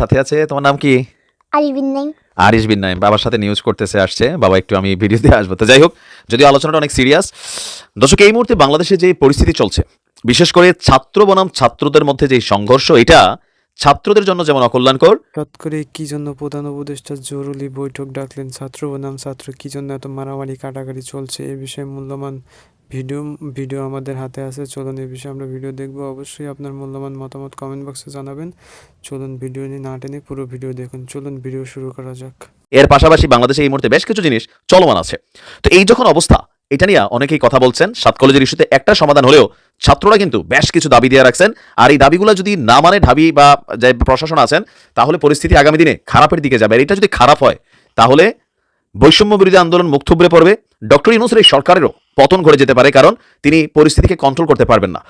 সাথে আছে? তোমার নাম কি? আরিবিন নাই আরিশ বিন নাইম। বাবার সাথে নিউজ করতেছে আসছে। বাবা একটু আমি ভিডিওতে আসব। তো যাই হোক যদিও আলোচনাটা অনেক সিরিয়াস দর্শক এই মুহূর্তে বাংলাদেশে যে পরিস্থিতি চলছে বিশেষ করে ছাত্র বনাম ছাত্রদের মধ্যে যে সংঘর্ষ এটা ছাত্রদের জন্য যেমন অকল্যাণকর। হঠাৎ করে কি জন্য প্রধান উপদেষ্টা জরুরি বৈঠক ডাকলেন? ছাত্র বনাম ছাত্র কি জন্য এত মারামারি কাটাকাটি চলছে? এ বিষয়ে মূল্যবান ভিডিও ভিডিও আমাদের হাতে আছে, চলুন এই বিষয়ে আমরা ভিডিও দেখব। অবশ্যই আপনার মূল্যবান মতামত কমেন্ট বক্সে জানাবেন। চলুন ভিডিও নিয়ে না টেনে পুরো ভিডিও দেখুন। চলুন ভিডিও শুরু করা যাক। এর পাশাপাশি বাংলাদেশে এই মুহূর্তে বেশ কিছু জিনিস চলমান আছে। তো এই যখন অবস্থা, এটা নিয়ে অনেকেই কথা বলছেন, সাত কলেজের ইস্যুতে একটা সমাধান হলেও ছাত্ররা কিন্তু বেশ কিছু দাবি দিয়ে রাখছেন। আর এই দাবিগুলো যদি না মানে ঢাবি বা যে প্রশাসন আছেন, তাহলে পরিস্থিতি আগামী দিনে খারাপের দিকে যাবে। আর এটা যদি খারাপ হয়, তাহলে বৈষম্য বিরোধী আন্দোলন মুখ থুবড়ে পড়বে। ডক্টর ইউনুসের এই সরকারেরও পতন ঘটে যেতে পারে, কারণ তিনি পরিস্থিতিকে কন্ট্রোল করতে পারবেন না।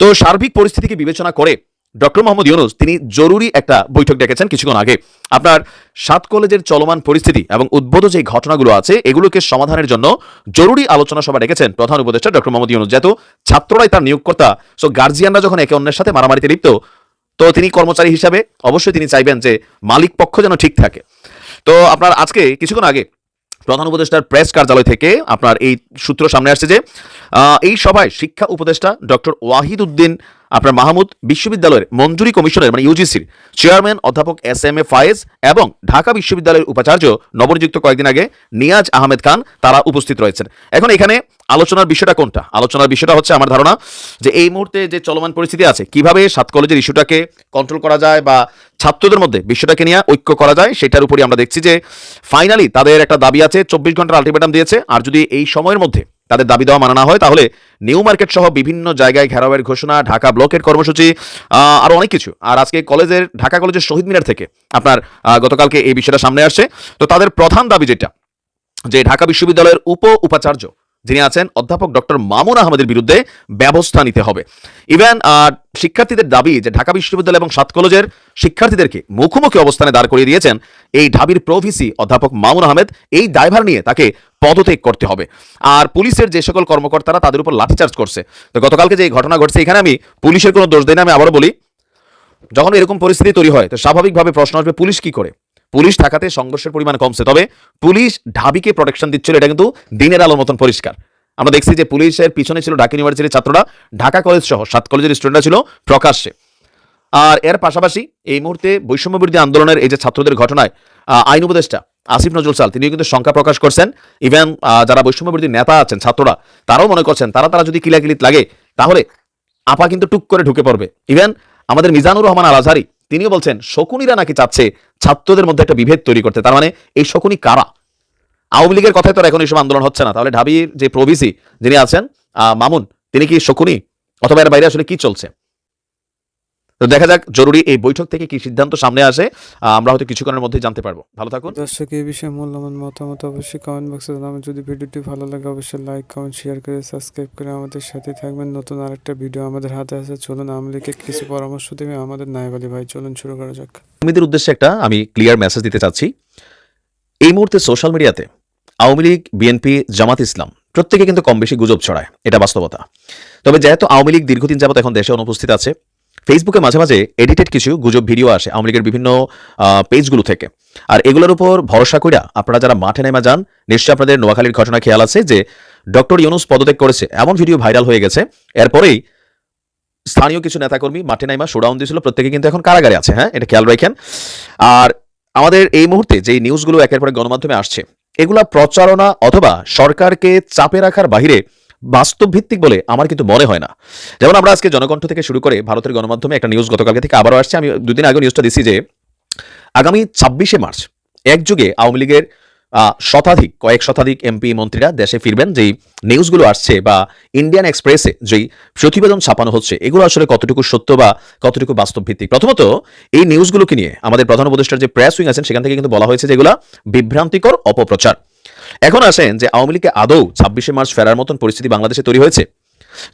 তো সার্বিক পরিস্থিতিকে বিবেচনা করে ডক্টর মোহাম্মদ ইউনুস, তিনি জরুরি একটা বৈঠক ডেকেছেন কিছুক্ষণ আগে। আপনার সাত কলেজের চলমান পরিস্থিতি এবং উদ্বোধ যে ঘটনাগুলো আছে, এগুলোকে সমাধানের জন্য জরুরি আলোচনা সভা ডেকেছেন প্রধান উপদেষ্টা ডক্টর মোহাম্মদ ইউনুস, যেহেতু ছাত্ররাই তার নিয়োগকর্তা সো গার্জিয়ানরা যখন একে অন্যের সাথে মারামারিতে লিপ্ত, তো তিনি কর্মচারী হিসাবে অবশ্যই তিনি চাইবেন যে মালিক পক্ষ যেন ঠিক থাকে। তো আপনার আজকে কিছুক্ষণ আগে প্রধান উপদেষ্টার প্রেস কার্যালয় থেকে আপনার এই সূত্র সামনে আসছে যে এই সভায় শিক্ষা উপদেষ্টা ডক্টর ওয়াহিদ উদ্দিন আপনার মাহমুদ বিশ্ববিদ্যালয়ের মঞ্জুরি কমিশনের মানে ইউজিসির চেয়ারম্যান, অধ্যাপক এস এম এ ফায়েজ এবং ঢাকা বিশ্ববিদ্যালয়ের উপাচার্য নবনিযুক্ত কয়েকদিন আগে নিয়াজ আহমেদ খান, তারা উপস্থিত রয়েছেন। এখন এখানে আলোচনার বিষয়টা কোনটা? আলোচনার বিষয়টা হচ্ছে আমার ধারণা যে এই মুহূর্তে যে চলমান পরিস্থিতি আছে, কীভাবে সাত কলেজের ইস্যুটাকে কন্ট্রোল করা যায় বা ছাত্রদের মধ্যে বিষয়টাকে নিয়ে ঐক্য করা যায়, সেটার উপরই আমরা দেখছি যে ফাইনালি তাদের একটা দাবি আছে, চব্বিশ ঘণ্টার আলটিমেটাম দিয়েছে। আর যদি এই সময়ের মধ্যে তাদের দাবি দেওয়া মানা না হয় তাহলে নিউ মার্কেট সহ বিভিন্ন জায়গায় ঘেরাওয়ের ঘোষণা ঢাকা ব্লকের কর্মসূচি আহ, আরও অনেক কিছু। আর আজকে কলেজের ঢাকা কলেজের শহীদ মিনার থেকে আপনার গতকালকে এই বিষয়টা সামনে আসছে। তো তাদের প্রধান দাবি যেটা যে ঢাকা বিশ্ববিদ্যালয়ের উপ উপাচার্য যিনি আছেন অধ্যাপক ডক্টর মামুন আহমেদের বিরুদ্ধে ব্যবস্থা নিতে হবে। ইভেন শিক্ষার্থীদের দাবি যে ঢাকা বিশ্ববিদ্যালয় এবং সাত কলেজের শিক্ষার্থীদেরকে মুখোমুখি অবস্থানে দাঁড় করিয়ে দিয়েছেন এই ঢাবির প্রভিসি অধ্যাপক মামুন আহমেদ এই দায়ভার নিয়ে তাকে পদত্যাগ করতে হবে। আর পুলিশের যে সকল কর্মকর্তারা তাদের উপর লাঠিচার্জ করছে। তো গতকালকে যে ঘটনা ঘটছে, এখানে আমি পুলিশের কোনো দোষ দেই না, আমি আবারও বলি, যখন এরকম পরিস্থিতি তৈরি হয়, তো স্বাভাবিকভাবে প্রশ্ন আসবে, পুলিশ কি করে? পুলিশ ঢাকাতে সংঘর্ষের পরিমাণ কমছে। তবে পুলিশ ঢাবিকে প্রোটেকশন দিচ্ছিল, এটা কিন্তু দিনের আলোর মতন পরিষ্কার। আমরা দেখছি যে পুলিশের পিছনে ছিল ঢাকা ইউনিভার্সিটির ছাত্ররা, ঢাকা কলেজ সহ, সাত কলেজের স্টুডেন্টরা ছিল প্রকাশ্যে। আর এর পাশাপাশি এই মুহূর্তে বৈষম্য বিরোধী আন্দোলনের এই যে ছাত্রদের ঘটনায় আইন উপদেষ্টা আসিফ নজরুল সাল তিনিও কিন্তু শঙ্কা প্রকাশ করছেন। ইভেন যারা বৈষম্য বিরোধী নেতা আছেন, ছাত্ররা, তারাও মনে করছেন, তারা তারা যদি কিলাকিলিত লাগে, তাহলে আপা কিন্তু টুক করে ঢুকে পড়বে। ইভেন আমাদের মিজানুর রহমান আল আজহারি, তিনিও বলছেন, শকুনিরা নাকি চাচ্ছে ছাত্রদের মধ্যে একটা বিভেদ তৈরি করতে। তার মানে এই শকুনি কারা? আওয়ামী লীগের কথায় তো এখন এইসব আন্দোলন হচ্ছে না। তাহলে ঢাবির যে প্রভিসি যিনি আছেন মামুন, তিনি কি শকুনি? অথবা এর বাইরে আসলে কি চলছে? তো দেখা যাক জরুরি এই বৈঠক থেকে কি সিদ্ধান্ত সামনে আসে। আমরা হয়তো কিছুক্ষণের মধ্যেই জানতে পারব। ভালো থাকুন। দর্শক এই বিষয়ে মূল্যবান মতামত অবশ্যই কমেন্ট বক্সে জানাবেন। যদি ভিডিওটি ভালো লাগে অবশ্যই লাইক কমেন্ট শেয়ার করে সাবস্ক্রাইব করে আমাদের সাথে থাকবেন। নতুন আরেকটা ভিডিও আমাদের হাতে আছে। চলুন আমলিকে কিছু পরামর্শ দেবে আমাদের আলী ভাই। চলুন শুরু করা যাক। কর্মীদের উদ্দেশ্যে একটা আমি ক্লিয়ার মেসেজ দিতে চাচ্ছি। এই মুহূর্তে সোশ্যাল মিডিয়াতে আওয়ামী লীগ বিএনপি জামাত ইসলাম প্রত্যেকে কিন্তু কম বেশি গুজব ছড়ায়। এটা বাস্তবতা। তবে যেহেতু আওয়ামী লীগ দীর্ঘদিন যাবত এখন দেশে অনুপস্থিত আছে ফেসবুকে মাঝে মাঝে এডিটেড কিছু গুজব ভিডিও আসে, আওয়ামী লীগের বিভিন্ন পেজগুলো থেকে। আর এগুলোর উপর ভরসা কইরা আপনারা যারা মাঠে নেমে যান, নিশ্চয়ই আপনাদের নোয়াখালীর ঘটনা খেয়াল আছে যে ডক্টর ইউনুস পদত্যাগ করেছে। এমন ভিডিও ভাইরাল হয়ে গেছে, এরপরেই স্থানীয় কিছু নেতাকর্মী মাঠে নাইমা শোডাউন দিয়েছিল, প্রত্যেকে কিন্তু এখন কারাগারে আছে হ্যাঁ? এটা খেয়াল রাখেন। আর আমাদের এই মুহূর্তে যে নিউজগুলো একের পরে গণমাধ্যমে আসছে, এগুলা প্রচারণা অথবা সরকারকে চাপে রাখার বাহিরে বাস্তব ভিত্তিক বলে আমার কিন্তু মনে হয় না। যেমন আমরা আজকে জনকণ্ঠ থেকে শুরু করে ভারতের গণমাধ্যমে একটা নিউজ গতকালকে থেকে আবারও আসছে। আমি দুদিন আগে নিউজটা দিছি যে, আগামী ছাব্বিশে মার্চ একযুগে আওয়ামী লীগের শতাধিক, কয়েক শতাধিক এমপি মন্ত্রীরা দেশে ফিরবেন। যেই নিউজগুলো আসছে বা ইন্ডিয়ান এক্সপ্রেসে যেই প্রতিবেদন ছাপানো হচ্ছে, এগুলো আসলে কতটুকু সত্য বা কতটুকু বাস্তব ভিত্তিক প্রথমত, এই নিউজগুলোকে নিয়ে আমাদের প্রধান উপদেষ্টার যে প্রেস উইং আছেন, সেখান থেকে কিন্তু বলা হয়েছে যেগুলো বিভ্রান্তিকর অপপ্রচার। এখন আসেন যে আওয়ামী লীগকে আদৌ ছাব্বিশে মার্চ ফেরার মতন পরিস্থিতি বাংলাদেশে তৈরি হয়েছে।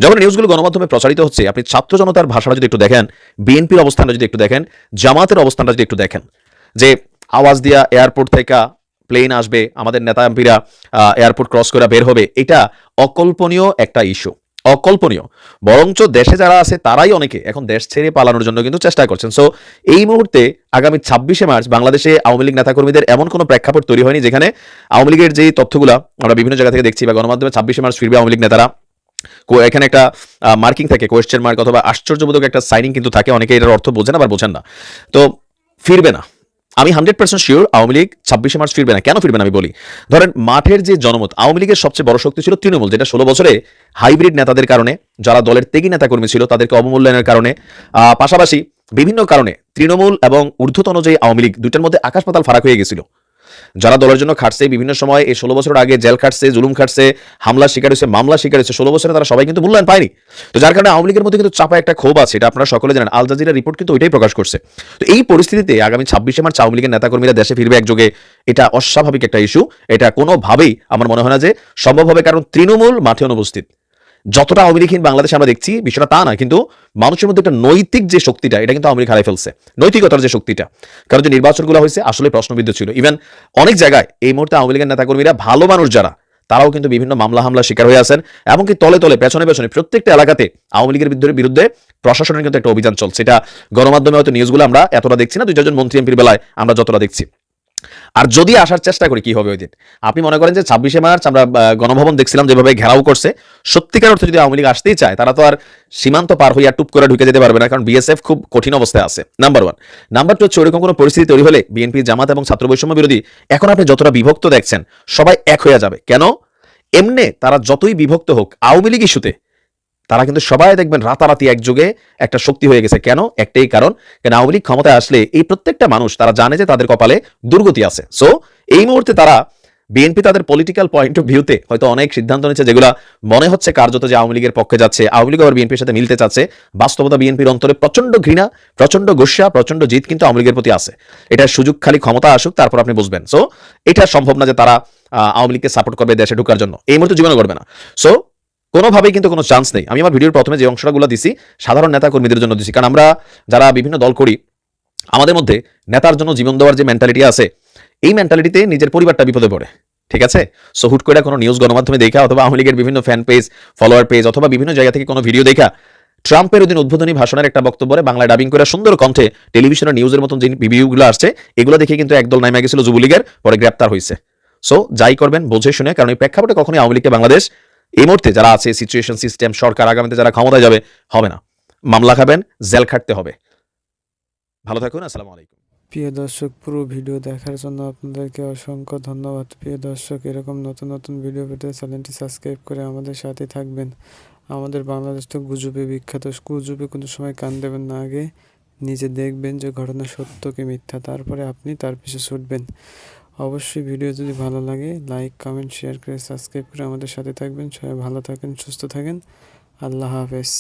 যখন নিউজগুলো গণমাধ্যমে প্রচারিত হচ্ছে, আপনি ছাত্র জনতার ভাষাটা যদি একটু দেখেন, বিএনপির অবস্থানটা যদি একটু দেখেন, জামাতের অবস্থানটা যদি একটু দেখেন, যে আওয়াজ দিয়া এয়ারপোর্ট থেকে প্লেন আসবে, আমাদের নেতা এমপিরা এয়ারপোর্ট ক্রস করে বের হবে, এটা অকল্পনীয় একটা ইস্যু অকল্পনীয়। বরঞ্চ দেশে যারা আছে, তারাই অনেকে এখন দেশ ছেড়ে পালানোর জন্য কিন্তু চেষ্টা করছেন। সো এই মুহূর্তে আগামী ছাব্বিশে মার্চ বাংলাদেশে আওয়ামী লীগ নেতাকর্মীদের এমন কোনো প্রেক্ষাপট তৈরি হয়নি যেখানে আওয়ামী লীগের যে তথ্যগুলা আমরা বিভিন্ন জায়গা থেকে দেখছি বা গণমাধ্যমে ছাব্বিশে মার্চ ফিরবে আওয়ামী লীগ নেতারা। এখানে একটা মার্কিং থাকে কোয়েশ্চেন মার্ক অথবা আশ্চর্যবোধক একটা সাইনিং কিন্তু থাকে। অনেকে এটার অর্থ বোঝেন আবার বোঝেন না। তো, ফিরবে না। আমি hundred percent sure Awami League ছাব্বিশে মার্চ ফিরবে না। কেন ফিরবে না আমি বলি? ধরেন, মাঠের যে জনমত, আওয়ামী লীগের সবচেয়ে বড় শক্তি ছিল তৃণমূল, যেটা ষোলো বছরে হাইব্রিড নেতাদের কারণে, যারা দলের তেগি নেতাকর্মী ছিল, তাদেরকে অবমূল্যায়নের কারণে পাশাপাশি বিভিন্ন কারণে তৃণমূল এবং ঊর্ধ্বতন যে আওয়ামী লীগ দুটার মধ্যে আকাশ পাতাল ফারাক হয়ে গেছিল। যারা দলের জন্য খাটছে, বিভিন্ন সময় এই ষোলো বছর আগে জেল খাটছে, জুলুম খাটছে, হামলা শিকার হয়েছে, মামলা শিকার হয়েছে, ষোলো বছরে তারা সবাই কিন্তু মূল্যায়ন পায়নি। তো যার কারণে আওয়ামী লীগের মধ্যে কিন্তু চাপা একটা ক্ষোভ আছে, এটা আপনারা সকলে জানেন। আল জাজিরা রিপোর্ট কিন্তু ওইটাই প্রকাশ করছে। তো এই পরিস্থিতিতে আগামী ছাব্বিশে মার্চ আওয়ামী লীগের নেতাকর্মীরা দেশে ফিরবে একযোগে, এটা অস্বাভাবিক একটা ইস্যু এটা কোনোভাবেই আমার মনে হয় না যে সম্ভব হবে, কারণ তৃণমূল মাঠে অনুপস্থিত। যতটা আওয়ামী লীগহীন বাংলাদেশে আমরা দেখছি, বিষয়টা তা না কিন্তু মানুষের মধ্যে একটা নৈতিক যে শক্তিটা, এটা কিন্তু আওয়ামী হারাই ফেলছে। নৈতিকতার যে শক্তিটা। কারণ যে নির্বাচনগুলো হয়েছে, আসলে প্রশ্নবিদ্ধ ছিল। ইভেন অনেক জায়গায় এই মুহূর্তে আওয়ামী লীগের নেতাকর্মীরা ভালো মানুষ যারা, তারাও কিন্তু বিভিন্ন মামলা হামলা শিকার হয়ে আছেন, এমনকি তলে তলে, পেছনে পেছনে প্রত্যেকটা এলাকাতে আওয়ামী লীগের বিরুদ্ধে বিরুদ্ধে প্রশাসনের কিন্তু একটা অভিযান চলছে। এটা গণমাধ্যমে হয়তো নিউজগুলো আমরা এতটা দেখছি না, দুই চারজন মন্ত্রী এমপির বেলায় আমরা যতটা দেখছি। আর যদি আসার চেষ্টা করি, কি হবে ওই দিন? আপনি মনে করেন যে ছাব্বিশে মার্চ আমরা গণভবন দেখছিলাম যেভাবে ঘেরাও করছে, সত্যিকার অর্থে যদি আওয়ামী লীগ আসতেই চায়, তারা তো আর সীমান্ত পার হইয়া টুপ করে ঢুকে যেতে পারবে না, কারণ বিএসএফ খুব কঠিন অবস্থায় আছে। নাম্বার ওয়ান নাম্বার টু হচ্ছে ওরকম কোনো পরিস্থিতি তৈরি হলে বিএনপি জামাত এবং ছাত্র বৈষম্য বিরোধী, এখন আপনি যতটা বিভক্ত দেখছেন, সবাই এক হয়ে যাবে। কেন? এমনে তারা যতই বিভক্ত হোক, আওয়ামী লীগ ইস্যুতে তারা কিন্তু সবাই দেখবেন রাতারাতি একযোগে একটা শক্তি হয়ে গেছে। কেন? একটাই কারণ, কেন আওয়ামী লীগ ক্ষমতায় আসলে এই প্রত্যেকটা মানুষ তারা জানে যে তাদের কপালে দুর্গতি আছে। সো এই মুহূর্তে তারা বিএনপি তাদের পলিটিক্যাল পয়েন্ট অফ ভিউতে হয়তো অনেক সিদ্ধান্ত নিচ্ছে যেগুলো মনে হচ্ছে কার্যত যে আওয়ামী লীগের পক্ষে যাচ্ছে। আওয়ামী লীগ আবার বিএনপির সাথে মিলতে চাচ্ছে। বাস্তবতা বিএনপির অন্তরে প্রচণ্ড ঘৃণা প্রচণ্ড গোস্বা প্রচণ্ড জিত কিন্তু আওয়ামী লীগের প্রতি আছে। এটার সুযোগ খালি ক্ষমতা আসুক, তারপর আপনি বুঝবেন। সো এটা সম্ভব না যে তারা আওয়ামী লীগকে সাপোর্ট করবে দেশে ঢুকার জন্য। এই মুহূর্তে জীবনে করবে না। সো কোনোভাবেই কিন্তু কোনো চান্স নেই। আমি আমার ভিডিওর প্রথমে যে অংশগুলো দিছি, সাধারণ নেতা কর্মীদের জন্য দিছি। কারণ আমরা যারা বিভিন্ন দল করি, আমাদের মধ্যে নেতার জন্য জীবন দেওয়ার যে মেন্টালিটি আছে, এই মেন্টালিটিতে নিজের পরিবারটা বিপদে পড়ে। ঠিক আছে? সো হুট করে কোনো নিউজ গণমাধ্যমে দেখা অথবা আওয়ামী লীগের বিভিন্ন ফ্যান পেজ ফলোয়ার পেজ অথবা বিভিন্ন জায়গা থেকে কোনো ভিডিও দেখা, ট্রাম্পের ওদিন উদ্বোধনী ভাষণের একটা বক্তব্যে বাংলায় ডাবিং করে সুন্দর কণ্ঠে টেলিভিশনের নিউজের মতন যে রিভিউগুলো আসছে, এগুলো দেখে কিন্তু একদল নামে গেছিল যুবলীগের, পরে গ্রেপ্তার হয়েছে সো যাই করবেন, বোঝে শুনে, কারণ এই প্রেক্ষাপটে কখনোই আওয়ামী লীগকে বাংলাদেশ এই মুহূর্তে যারা আছে সিচুয়েশন সিস্টেম সরকার আগামীতে যারা ক্ষমতায় যাবে, হবে না। মামলা খাবেন, জেল খাটতে হবে। ভালো থাকুন, আসসালামু আলাইকুম। প্রিয় দর্শক, পুরো ভিডিও দেখার জন্য আপনাদেরকে অসংখ্য ধন্যবাদ। প্রিয় দর্শক, এরকম নতুন নতুন ভিডিও পেতে চ্যানেলটি সাবস্ক্রাইব করে আমাদের সাথে থাকবেন। আমাদের বাংলাদেশ তো গুজবে বিখ্যাত। গুজবে কোনো সময় কান দেবেন না আগে। নিজে দেখবেন যে ঘটনা সত্য কি মিথ্যা, তারপরে আপনি তার পিছু ছুটবেন। অবশ্যই ভিডিও যদি ভালো লাগে লাইক কমেন্ট শেয়ার করে সাবস্ক্রাইব করে আমাদের সাথে থাকবেন। সবাই ভালো থাকেন, সুস্থ থাকেন। আল্লাহ হাফেজ।